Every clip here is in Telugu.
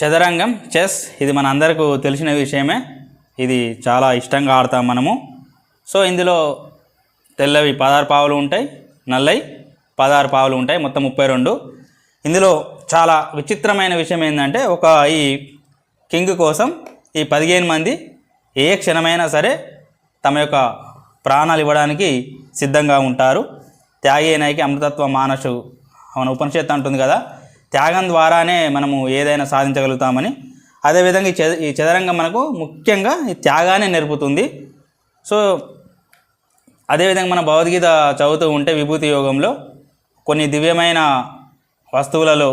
చదరంగం చెస్ ఇది మన అందరికీ తెలిసిన విషయమే. ఇది చాలా ఇష్టంగా ఆడతాం మనము. సో ఇందులో తెల్లవి పదహారు పావులు ఉంటాయి నల్లవి పదహారు పావులు ఉంటాయి మొత్తం ముప్పై రెండు. ఇందులో చాలా విచిత్రమైన విషయం ఏంటంటే ఒక ఈ కింగ్ కోసం ఈ పదిహేను మంది ఏ క్షణమైనా సరే తమ యొక్క ప్రాణాలు ఇవ్వడానికి సిద్ధంగా ఉంటారు. త్యాగేనాయికి అమృతత్వ మానసు మన ఉపనిషత్తు అంటుంది కదా త్యాగం ద్వారానే మనము ఏదైనా సాధించగలుగుతామని అదేవిధంగా ఈ చెద ఈ చదరంగం మనకు ముఖ్యంగా ఈ త్యాగాన్ని నేర్పుతుంది. సో అదేవిధంగా మన భగవద్గీత చదువుతూ ఉంటే విభూతి యోగంలో కొన్ని దివ్యమైన వస్తువులలో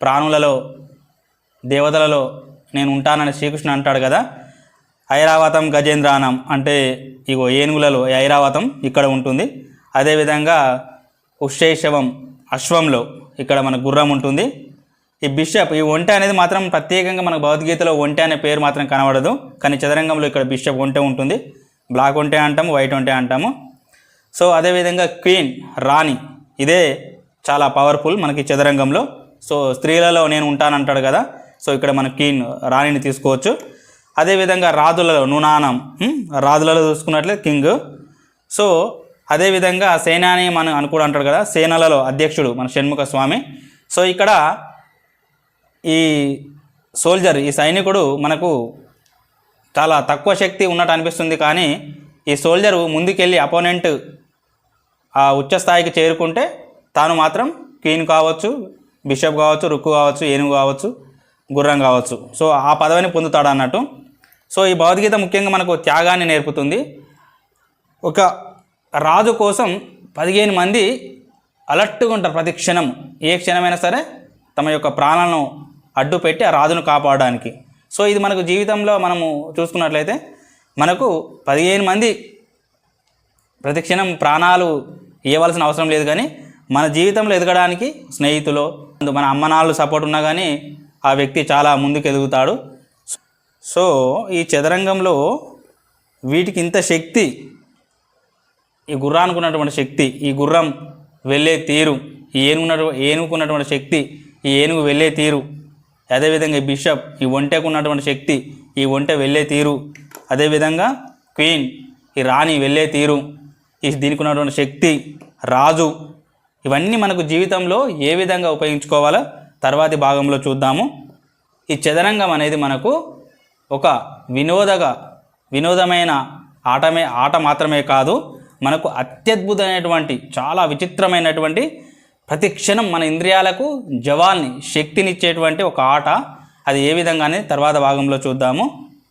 ప్రాణులలో దేవతలలో నేను ఉంటానని శ్రీకృష్ణుడు అంటాడు కదా ఐరావతం గజేంద్రానం అంటే ఇగో ఏనుగులలో ఐరావతం ఇక్కడ ఉంటుంది. అదేవిధంగా ఉశ్శైశవం అశ్వంలో ఇక్కడ మన గుర్రం ఉంటుంది. ఈ బిషప్ ఈ ఒంటె అనేది మాత్రం ప్రత్యేకంగా మన భగవద్గీతలో ఒంటె అనే పేరు మాత్రం కనబడదు. కానీ చదరంగంలో ఇక్కడ బిషప్ ఒంటె ఉంటుంది. బ్లాక్ ఒంటె అంటాము వైట్ ఒంటె అంటాము. సో అదేవిధంగా క్వీన్ రాణి ఇదే చాలా పవర్ఫుల్ మనకి చదరంగంలో. సో స్త్రీలలో నేను ఉంటానంటాడు కదా. సో ఇక్కడ మన క్వీన్ రాణిని తీసుకోవచ్చు. అదేవిధంగా రాజులలో నునానం రాజులలో చూసుకున్నట్లే కింగ్. సో అదేవిధంగా సేనాని మనం అని కూడా అంటాడు కదా సేనలలో అధ్యక్షుడు మన షణ్ముఖ స్వామి. సో ఇక్కడ ఈ సోల్జర్ ఈ సైనికుడు మనకు చాలా తక్కువ శక్తి ఉన్నట్టు అనిపిస్తుంది కానీ ఈ సోల్జరు ముందుకెళ్ళి అపోనెంట్ ఆ ఉచ్చ స్థాయికి చేరుకుంటే తాను మాత్రం క్వీన్ కావచ్చు బిషప్ కావచ్చు రుక్కు కావచ్చు ఏనుగు కావచ్చు గుర్రం కావచ్చు. సో ఆ పదవిని పొందుతాడు అన్నట్టు. సో ఈ భగవద్గీత ముఖ్యంగా మనకు త్యాగాన్ని నేర్పుతుంది. ఒక రాజు కోసం పదిహేను మంది అలర్ట్గా ఉంటారు ప్రతి క్షణం. ఏ క్షణమైనా సరే తమ యొక్క ప్రాణాలను అడ్డు పెట్టి ఆ రాజును కాపాడడానికి. సో ఇది మనకు జీవితంలో మనము చూసుకున్నట్లయితే మనకు పదిహేను మంది ప్రతి క్షణం ప్రాణాలు ఇవ్వాల్సిన అవసరం లేదు కానీ మన జీవితంలో ఎదగడానికి స్నేహితులు మన అమ్మ నాన్నలు సపోర్ట్ ఉన్నా కానీ ఆ వ్యక్తి చాలా ముందుకు ఎదుగుతాడు సో ఈ చదరంగంలో వీటికి ఇంత శక్తి ఈ గుర్రానికి ఉన్నటువంటి శక్తి ఈ గుర్రం వెళ్ళే తీరు ఈ ఏనుగున్నటు ఏనుగుకున్నటువంటి శక్తి ఈ ఏనుగు వెళ్ళే తీరు అదేవిధంగా ఈ బిషప్ ఈ ఒంటెకు ఉన్నటువంటి శక్తి ఈ ఒంటె వెళ్ళే తీరు అదేవిధంగా క్వీన్ ఈ రాణి వెళ్ళే తీరు ఈ దీనికి ఉన్నటువంటి శక్తి రాజు ఇవన్నీ మనకు జీవితంలో ఏ విధంగా ఉపయోగించుకోవాలో తర్వాతి భాగంలో చూద్దాము. ఈ చదరంగం అనేది మనకు ఒక వినోదగా వినోదమైన ఆటమే ఆట మాత్రమే కాదు మనకు అత్యద్భుతమైనటువంటి చాలా విచిత్రమైనటువంటి ప్రతి క్షణం మన ఇంద్రియాలకు జవాల్ని శక్తినిచ్చేటువంటి ఒక ఆట. అది ఏ విధంగానే తర్వాత భాగంలో చూద్దాము.